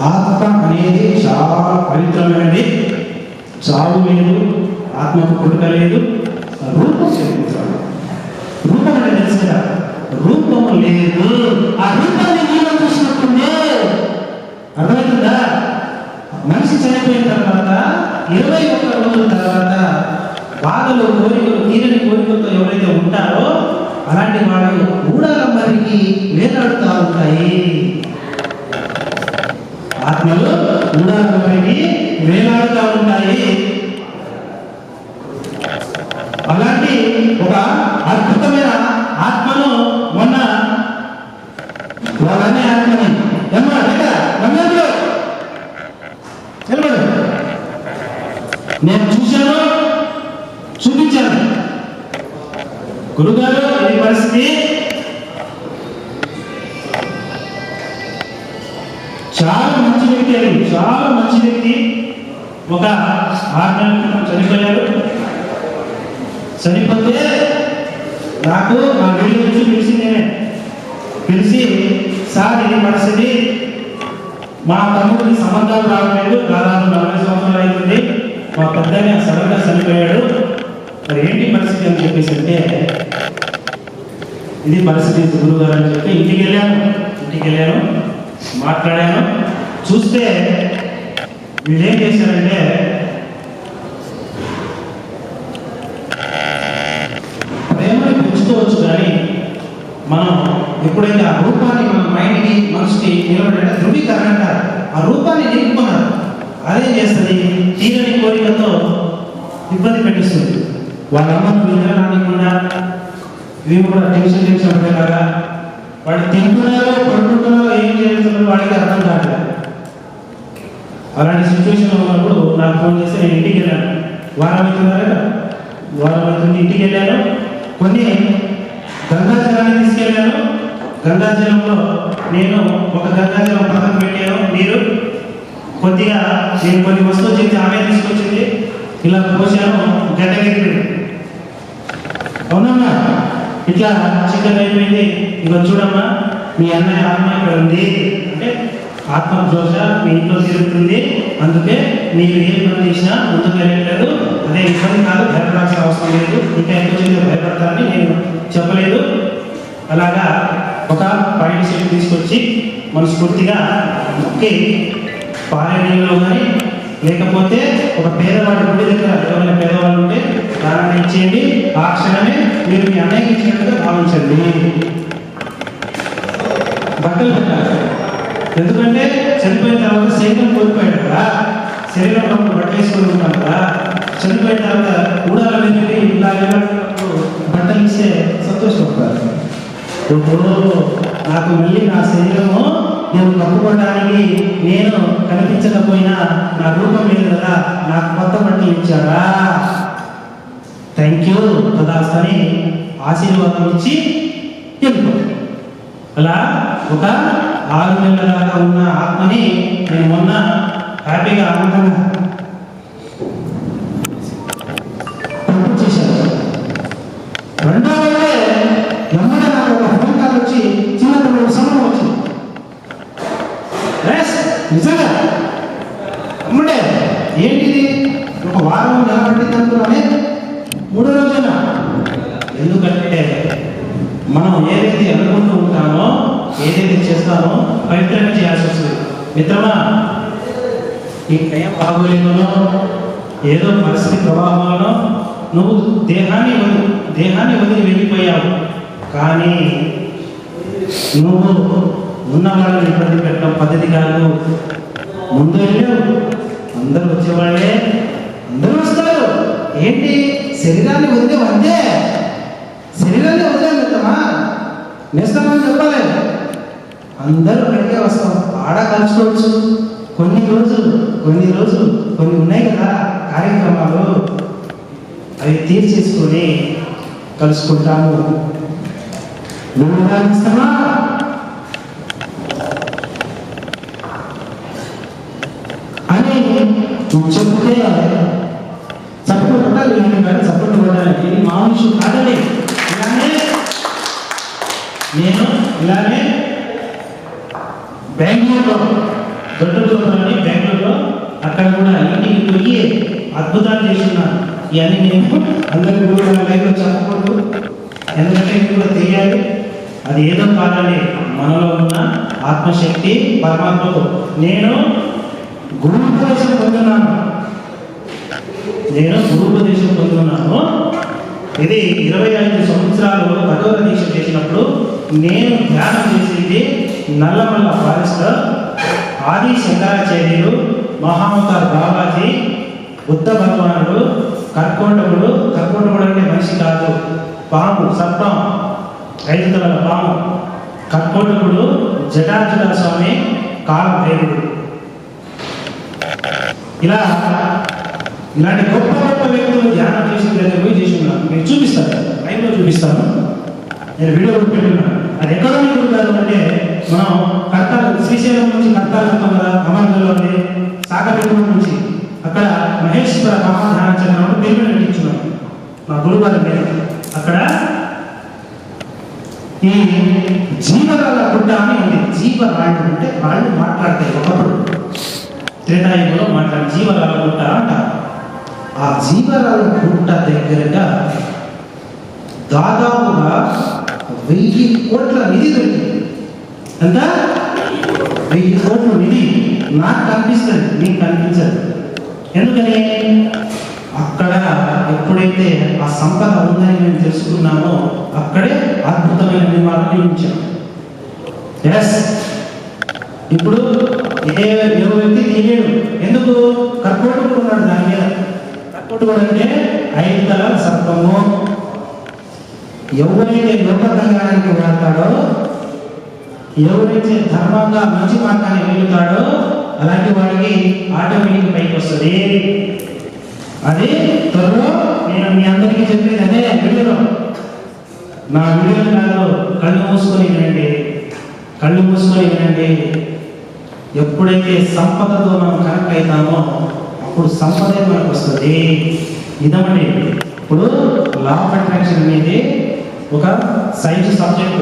ఆత్మ అనేది చాలా పవిత్రమైనది. చావు లేదు ఆత్మకు పుట్టుక లేదు రూపం చెప్పించాడు రూపం అంటే తెలుసు కదా రూపం లేదు. ఆ రూపాన్ని నీలో చూసినట్టుండే అర్థమవుతుందా? మనిషి చనిపోయిన తర్వాత ఇరవై ఒక్క రోజుల తర్వాత బాధలు కోరికలు తీరని కోరికలతో ఎవరైతే ఉంటారో అలాంటి వాళ్ళు మూడాలంబరికి మరికి లేదా చాలా మంచి వ్యక్తి అని చాలా మంచి వ్యక్తి. ఒక ఆరు నెలల క్రితం చనిపోయారు చనిపోతే నాకు నా వీడియో చూసి పిలిచి నేనే. పిలిచి సార్ ఇది మనసుది మా తమ్ముడికి సంబంధాలు రావట్లేదు. దాదాపు నలభై సంవత్సరాలు అవుతుంది మా పెద్దనే సడన్గా చనిపోయాడు. మరి ఏంటి పరిస్థితి? అని చెప్పేసి అంటే ఇది పరిస్థితి గురువు గారు అని చెప్పి ఇంటికి వెళ్ళాను. ఇంటికి వెళ్ళాను. మాట్లాడాను. చూస్తే వీళ్ళు ఏం చేశారంటే ప్రేమని పెంచుకోవచ్చు కానీ మనం ఎప్పుడైతే ఆ రూపాన్ని మన మైండ్కి మనసుకి నిలబడే ధృవీకరణ అంటారు ఆ రూపాన్ని నిలుపుకున్నారు. అదేం చేస్తుంది తీరని కోరికతో ఇబ్బంది పెట్టిస్తుంది. వాళ్ళ అమ్మకు నిద్ర రానికుండా ఇవి కూడా టెన్షన్ టెన్షన్ ఉండేలాగా వాళ్ళు తింటున్నారో పడుకుంటున్నారో ఏం చేస్తున్నారో వాడికి అర్థం కావట్లేదు అలాంటి సిచ్యువేషన్ ఉన్నప్పుడు నాకు ఫోన్ చేస్తే నేను ఇంటికి వెళ్ళాను. వారం అవుతున్నారా వారం అవుతుంది ఇంటికి వెళ్ళాను. కొన్ని గంగాజలాన్ని తీసుకెళ్ళాను. గంగాజలంలో నేను ఒక గంగాజలం పక్కన పెట్టాను. మీరు కొద్దిగా నేను కొన్ని వస్తువులు చెప్తే ఆమె తీసుకొచ్చింది. ఇలా పోసాను గడ్డగెట్టి అవునమ్మా ఇట్లా చికెన్ అయిపోయింది. ఇక చూడమ్మా మీ అన్నయ్య ఆత్మ ఇక్కడ ఉంది. అంటే ఆత్మ దోష మీ ఇంట్లో తిరుగుతుంది. అందుకే మీరు ఏ పని చేసినా ముందుకు వెళ్ళట్లేదు అదే ఇబ్బంది కాదు భయపడాల్సిన అవసరం లేదు. ఇంకా ఎక్కువ చేసి భయపడతారని నేను చెప్పలేదు. అలాగా ఒక పాయింట్ సెట్ తీసుకొచ్చి మనస్ఫూర్తిగా మొక్కి పాలనీయంలో కానీ లేకపోతే ఒక పేదవాడి గుడి దగ్గర ఎవరైనా పేదవాళ్ళు ఉంటే దానాన్ని ఇచ్చేయండి. ఆ క్షణమే మీరు మీ అన్నయ్య ఇచ్చినట్టుగా భావించండి. బట్టలు పెట్టాలి. ఎందుకంటే చనిపోయిన తర్వాత శరీరం కోల్పోయాడు కదా. శరీరంలో మనం బట్టలు వేసుకొని ఉంటాం కదా. చనిపోయిన తర్వాత ఊడాల వెళ్ళి ఇలా బట్టలు ఇస్తే సంతోషపడతారు. ఇప్పుడు నాకు మళ్ళీ నా శరీరము నేను కప్పుకోవడానికి నేను కనిపించకపోయినా నా రూపం లేదు కదా నాకు కొత్త బట్టలు ఇచ్చారా? థ్యాంక్ యూ తదాస్తని ఆశీర్వాదం ఇచ్చి వెళ్ళిపోతాను అలా ఒక ఆరు నెలల దాకా ఉన్న ఆత్మని నేను మొన్న హ్యాపీగా ఆనందంగా వారం నిలబడినందులోనే మూడు రోజున. ఎందుకంటే మనం ఏదైతే అనుకుంటూ ఉంటామో ఏదైతే చేస్తామో పవిత్రంగా చేయాల్సి వస్తుంది. మిత్రమా ఈ టైం బాగోలేదనో ఏదో పరిస్థితి ప్రభావంలో నువ్వు దేహాన్ని వదిలి దేహాన్ని వదిలి వెళ్ళిపోయావు. కానీ నువ్వు ఉన్న వాళ్ళని ఇబ్బంది పెట్టడం పద్ధతి కాదు. ముందు వెళ్ళావు. అందరూ వచ్చేవాళ్ళే. ఏంటి? శరీరాన్ని వదిలే అంతే శరీరాన్ని వదిలే మిత్రమా? నిస్తామని చెప్పాలి. అందరూ అక్కడికే వస్తాం ఆడ కలుసుకోవచ్చు కొన్ని రోజులు కొన్ని రోజులు కొన్ని ఉన్నాయి కదా కార్యక్రమాలు. అవి తీర్చేసుకొని కలుసుకుంటాము. నువ్వు ఇస్తామా అని చెప్తే కొట్టాలి నేను కానీ చప్పుడు కొట్టడానికి మా విషయం కాదండి ఇలానే నేను ఇలానే బెంగళూరులో దొడ్డూరులోని బెంగళూరులో అక్కడ కూడా ఇంటికి పోయి అద్భుతాలు చేస్తున్నాను ఇవన్నీ నేను అందరికీ కూడా నా లైఫ్లో చెప్పకూడదు. ఎందుకంటే కూడా తెలియాలి. అది ఏదో కాదని మనలో ఉన్న ఆత్మశక్తి పరమాత్మకు. నేను గురువు కోసం పొందున్నాను నేను గురుపదేశం పొందుతున్నాను. ఇది ఇరవై ఐదు సంవత్సరాలు భగవత దీక్ష చేసినప్పుడు నేను ధ్యానం చేసేది నల్లమల్ల ఫారెస్టర్ ఆది శంకరాచార్యులు మహావతార్ బాబాజీ బుద్ధ భగవానుడు కర్కోటకుడు కర్కోటకుడు అంటే మనిషి కాదు పాము సర్పం ఐదు తలల పాము కర్కోటకుడు జటాజుల స్వామి కాలభైరుడు. ఇలా ఇలాంటి గొప్ప గొప్ప వ్యక్తులు ధ్యానం చేసిన దగ్గర పోయి చేసి ఉన్నాను నేను చూపిస్తాను. టైంలో చూపిస్తాను. నేను వీడియో కూడా పెట్టున్నాను అది ఎక్కడ మీకు అంటే మనం కర్తాలు శ్రీశైలం నుంచి కర్తాలు వెళ్తాం కదా అమర్గంలోని సాగరపేట నుంచి అక్కడ మహేశ్వర మహాధ్యానచంద్రం పేరు నటించున్నాను మా గురువారి మీద. అక్కడ ఈ జీవరాల గుడ్డ అని ఉంది. జీవరాళ్ళు అంటే వాళ్ళు మాట్లాడతాయి ఒకప్పుడు. త్రేతాయుగంలో మాట్లాడే జీవరాల గుడ్డ అంటారు. ఆ జీవరాల గుట్ట దగ్గరగా దాదాపుగా వెయ్యి కోట్ల నిధి దొరికింది. ఎంత వెయ్యి కోట్ల నిధి. నాకు కనిపిస్తుంది నీకు కనిపించదు. ఎందుకని? అక్కడ ఎప్పుడైతే ఆ సంపద ఉందని మేము తెలుసుకున్నామో అక్కడే అద్భుతమైన నిర్మాణం నిర్మించాం. ఎస్ ఇప్పుడు ఏ ఏ వ్యక్తి తీయలేడు. ఎందుకు? కర్కోటకుడు ఉన్నాడు దాని మీద. కర్కోటకుడు అంటే ఐదు సర్పము ఎవరైతే లోక వెళ్తాడో ఎవరైతే ధర్మంగా మంచి మార్గాన్ని వెళ్తాడో అలాంటి వాడికి ఆటోమేటిక్ పైకి వస్తుంది. అది త్వరలో నేను మీ అందరికీ చెప్పేది అదే వీడియోలో. నా వీడియో కాదు కళ్ళు మూసుకొని వినండి. కళ్ళు మూసుకొని వినండి. ఎప్పుడైతే సంపదతో మనం కనెక్ట్ అవుతామో అప్పుడు సంపదే మనకు వస్తుంది. ఇదమండి ఇప్పుడు లా ఆఫ్ అట్రాక్షన్ అనేది ఒక సైన్స్ సబ్జెక్ట్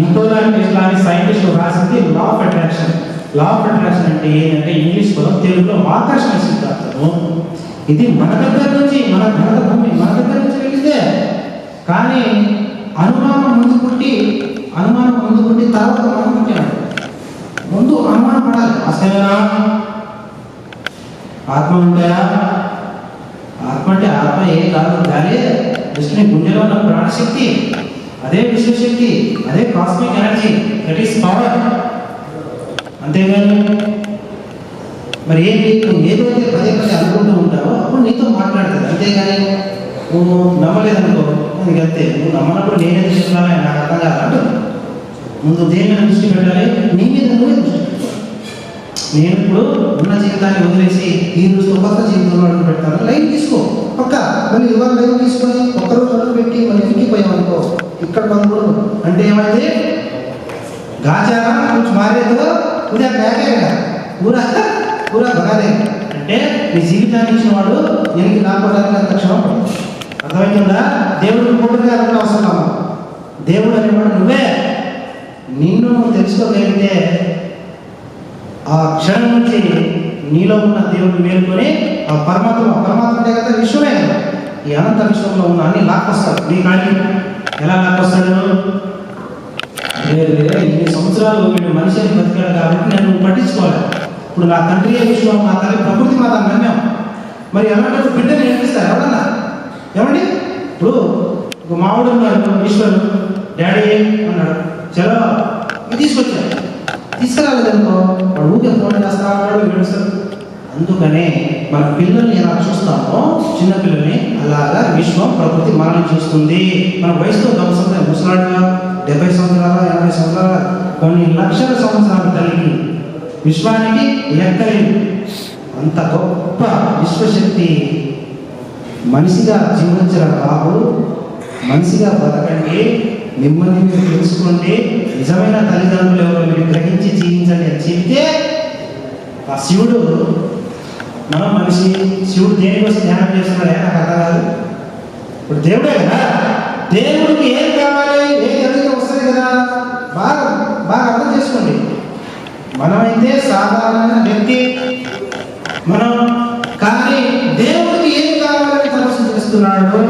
నికోలా టెస్లా అనే సైంటిస్ట్ రాసింది law of attraction law of attraction అంటే ఏంటంటే ఇంగ్లీష్ పదం తెలుగులో ఆకర్షణ సిద్ధాంతము. ఇది మన దగ్గర నుంచి మన భారత భూమి మన దగ్గర నుంచి వెళ్ళిందే కానీ అనుమానం ముందు పుట్టి అనుమానం ముందు పుట్టి తర్వాత మనం పుట్టాడు ముందు అనుమానం పడాలి. అసలేనా? ఆత్మ ఉంటాయా ఆత్మ. అంటే ఆత్మ ఏం కాదు. గాలి విష్ణుని గుండెలో ఉన్న ప్రాణశక్తి అదే విశ్వశక్తి అదే cosmic energy that is power అంతేగాని మరి ఏం నువ్వు ఏదైతే పదే పదే అనుకుంటూ ఉంటావో అప్పుడు నీతో మాట్లాడుతుంది అంతేగాని నువ్వు నమ్మలేదనుకో నీకు అంతే నువ్వు నమ్మనప్పుడు నేనేది చెప్తున్నానో నాకు అర్థం కాదు ముందు దేని మీద దృష్టి పెట్టాలి? నీ మీద నువ్వే దృష్టి నేను ఇప్పుడు ఉన్న జీవితాన్ని వదిలేసి ఈ రోజు కొత్త జీవితంలో అడుగు పెడతాను. లైన్ తీసుకో. పక్క. మళ్ళీ ఇవాళ లైన్ తీసుకొని ఒక్కరోజు అడుగు పెట్టి మళ్ళీ ఇంటిపోయామనుకో ఇక్కడ బంధువులు అంటే ఏమైంది? గాచారా కొంచెం మారేదో ఉదయం ప్యాకేగా పూరా పూరా భగాదే అంటే నీ జీవితాన్ని ఇచ్చిన వాడు ఎనికి లాభపడడానికి అంత క్షమం అర్థమవుతుందా దేవుడికి పూర్తిగా అనుకునే అవసరం దేవుడు అనేవాడు నువ్వే. నిన్ను తెలుసుకోగలిగితే ఆ క్షణం నుంచి నీలో ఉన్న దేవుడిని మేలుకొని ఆ పరమాత్మ పరమాత్మ అంటే కదా విశ్వమే కదా. ఈ అనంత విశ్వంలో ఉన్న అన్ని లాక్కొస్తాడు. నీ కానీ ఎలా లాక్కొస్తాడు? లేదు ఇన్ని సంవత్సరాలు వీడు మనిషిని బతికాడు కాబట్టి నేను పట్టించుకోవాలి. ఇప్పుడు నా తండ్రి విశ్వం మా తల్లి ప్రకృతి మాత నమ్మాం. మరి అలాంటి బిడ్డని నేర్పిస్తారు ఎవరన్నా? ఏమండి? ఇప్పుడు ఒక మావుడు ఉన్నాడు ఈశ్వరుడు. డాడీ అన్నాడు చలో ఇది తీసుకొచ్చాడు తీసుకురాలేదనుకో వాడు ఊరికే ఫోన్ చేస్తా ఉన్నాడు ఏడుస్తాడు. అందుకనే మన పిల్లల్ని ఎలా చూస్తామో చిన్న పిల్లల్ని అలాగా విశ్వం ప్రకృతి మనల్ని చూస్తుంది. మన వయసుతో సంవత్సరాలు ముసలాడుగా డెబ్బై సంవత్సరాల ఎనభై సంవత్సరాల కొన్ని లక్షల సంవత్సరాల తల్లికి విశ్వానికి లెక్కలేదు అంత గొప్ప విశ్వశక్తి మనిషిగా జీవించిన బాబు మనిషిగా బతకండి. మిమ్మల్ని మీరు తెలుసుకోండి నిజమైన తల్లిదండ్రులు ఎవరో మీరు గ్రహించి జీవించండి అని చెబితే ఆ శివుడు మనం మనిషి శివుడు దేనికోసం ధ్యానం చేస్తున్నాడే నాకు అర్థం కాదు. ఇప్పుడు దేవుడే కదా? దేవుడికి ఏం కావాలి? ఏం జరిగితే వస్తుంది కదా? బాగా బాగా అర్థం చేసుకోండి. మనమైతే సాధారణ వ్యక్తి. మనం కానీ దేవుడికి ఏం కావాలని తపస్సు చేస్తున్నాడు?